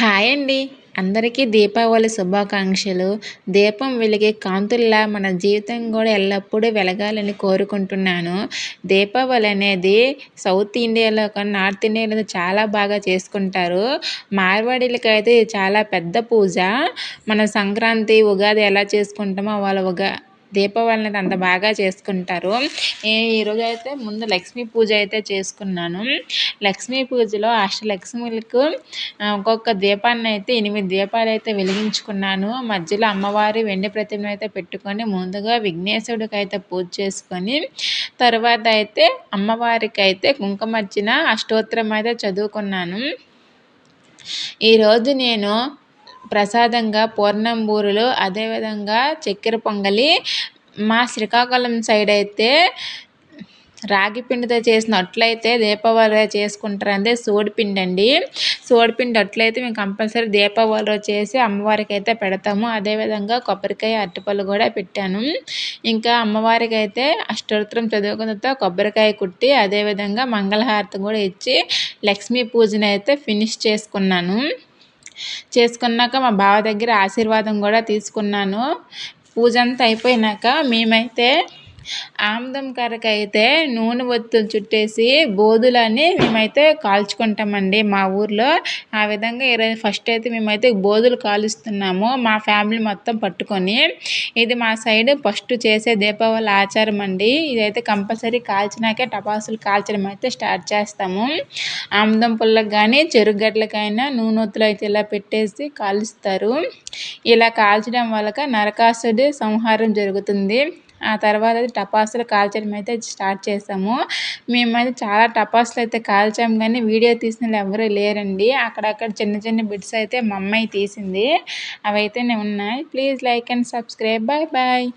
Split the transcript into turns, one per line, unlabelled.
Hi అండి. అందరికీ దీపావళి శుభాకాంక్షలు. దీపం వెలిగే కాంతుల్లా మన జీవితం కూడా ఎల్లప్పుడూ వెలగాలని కోరుకుంటున్నాను. దీపావళి అనేది సౌత్ ఇండియాలో కానీ నార్త్ ఇండియాలో చాలా బాగా చేసుకుంటారు. మార్వాడీలకి అయితే చాలా పెద్ద పూజ. మన సంక్రాంతి ఉగాది ఎలా చేసుకుంటామో వాళ్ళ ఉగా దీపావళి అనేది అంత బాగా చేసుకుంటారు. ఈరోజు అయితే ముందు లక్ష్మీ పూజ అయితే చేసుకున్నాను. లక్ష్మీ పూజలో అష్టలక్ష్ములకు ఒక్కొక్క దీపాన్ని అయితే ఎనిమిది దీపాలు అయితే వెలిగించుకున్నాను. మధ్యలో అమ్మవారి వెండి ప్రతిమ అయితే పెట్టుకొని ముందుగా విఘ్నేశ్వరుడికి అయితే పూజ చేసుకొని తర్వాత అయితే అమ్మవారికి అయితే కుంకుమర్చిన అష్టోత్తరం అయితే చదువుకున్నాను. ఈరోజు నేను ప్రసాదంగా పూర్ణంబూరులు అదేవిధంగా చక్కెర పొంగలి మా శ్రీకాకుళం సైడ్ అయితే రాగి పిండితో చేసిన అట్లయితే దీపావళి చేసుకుంటారు అంటే సోడిపిండి అండి సోడిపిండి అట్లయితే మేము కంపల్సరీ దీపావళి చేసి అమ్మవారికి అయితే పెడతాము అదేవిధంగా కొబ్బరికాయ అరటిపళ్ళు కూడా పెట్టాను. ఇంకా అమ్మవారికి అయితే అష్టోత్తరం చదువుకున్న కొబ్బరికాయ కుట్టి అదేవిధంగా మంగళహారతి కూడా ఇచ్చి లక్ష్మీ పూజను అయితే ఫినిష్ చేసుకున్నాను. చేసుకున్నాక మా బావ దగ్గర ఆశీర్వాదం కూడా తీసుకున్నాను. పూజ అంతా అయిపోయినాక మేమైతే ఆముదం కరకైతే నూనె ఒత్తులు చుట్టేసి బోధులని మేమైతే కాల్చుకుంటామండి మా ఊర్లో. ఆ విధంగా ఈరోజు ఫస్ట్ అయితే మేమైతే బోధులు కాలుస్తున్నాము మా ఫ్యామిలీ మొత్తం పట్టుకొని. ఇది మా సైడ్ ఫస్ట్ చేసే దీపావళి ఆచారం అండి. ఇదైతే కంపల్సరీ కాల్చినాకే టపాసులు కాల్చడం అయితే స్టార్ట్ చేస్తాము. ఆముదం పుల్లకు కానీ చెరుగడ్లకైనా నూనె ఒత్తులు అయితే ఇలా పెట్టేసి కాలుస్తారు. ఇలా కాల్చడం వల్ల నరకాసుడి సంహారం జరుగుతుంది. ఆ తర్వాత టపాసులు కాల్చడం అయితే స్టార్ట్ చేసాము. మేమైతే చాలా టపాసులు అయితే కాల్చాము కానీ వీడియో తీసిన ఎవరు లేరండి. అక్కడక్కడ చిన్న చిన్న బిట్స్ అయితే మా అమ్మాయి తీసింది. అవి అయితేనే ఉన్నాయి. Please like and subscribe. Bye bye.